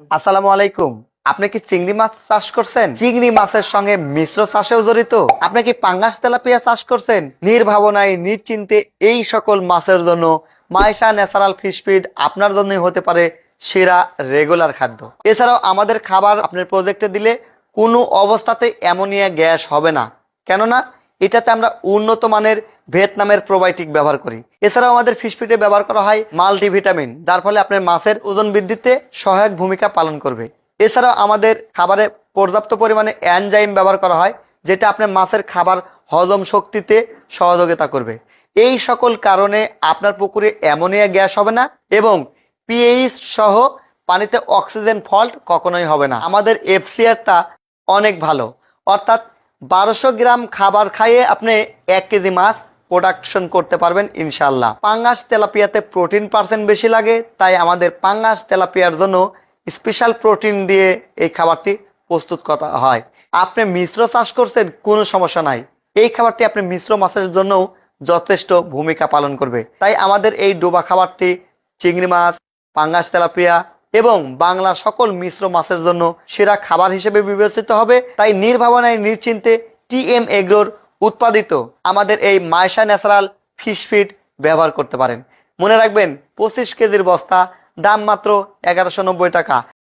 আসসালামু আলাইকুম। আপনি কি চিংড়ি মাছ চাষ করছেন? চিংড়ি মাছের সঙ্গে মিশ্র চাষেও জড়িত। আপনি কি পাঙ্গাস, তেলাপিয়া চাষ করছেন? নির্ভাবনায়, নিশ্চিন্তে এই সকল মাছের জন্য মাইশা ন্যাচারাল ফিশ ফিড আপনার জন্যই হতে পারে সেরা রেগুলার খাদ্য। এছাড়াও আমাদের খাবার আপনার প্রজেক্টে দিলে কোনো অবস্থাতে অ্যামোনিয়া গ্যাস হবে না। কেননা এটাতে আমরা উন্নত মানের ভিয়েতনামের প্রোবায়োটিক ব্যবহার করি। এছাড়াও আমাদের ফিশফিটে ব্যবহার করা হয় মাল্টিভিটামিন যার ফলে আপনার মাছের ওজন বৃদ্ধিতে সহায়ক ভূমিকা পালন করবে। এছাড়াও আমাদের খাবারে পর্যাপ্ত পরিমাণে অ্যানজাইম ব্যবহার করা হয়, যেটা আপনার মাছের খাবার হজম শক্তিতে সহযোগিতা করবে। এই সকল কারণে আপনার পুকুরে অ্যামোনিয়া গ্যাস হবে না এবং পিএইচ সহ পানিতে অক্সিজেন ফল্ট কখনোই হবে না। আমাদের এফসিআরটা অনেক ভালো। অর্থাৎ বারোশো গ্রাম খাবার খাইয়ে আপনি এক কেজি মাছ প্রোডাকশন করতে পারবেন ইনশাল্লাহ পাঙ্গাস তেলাপিয়াতে প্রোটিন পার্সেন্ট বেশি লাগে, তাই আমাদের পাঙ্গাস তেলাপিয়ার জন্য স্পেশাল প্রোটিন দিয়ে এই খাবারটি প্রস্তুত করা হয়। আপনি মিশ্র চাষ করছেন, কোনো সমস্যা নাই। এই খাবারটি আপনি মিশ্র মাছের জন্যও যথেষ্ট ভূমিকা পালন করবে। তাই আমাদের এই ডোবা খাবারটি চিংড়ি মাছ, পাঙ্গাস তেলাপিয়া এবং বাংলা সকল মিশ্র মাছের জন্য সেরা খাবার হিসেবে বিবেচিত হবে, তাই নির্ভাবনায় নিশ্চিন্তে টিএম এগ্রোর উৎপাদিত আমাদের এই মায়সা ন্যাচারাল ফিশ ফিড ব্যবহার করতে পারেন। মনে রাখবেন, পঁচিশ কেজির বস্তা, দাম মাত্র এগারোশো টাকা।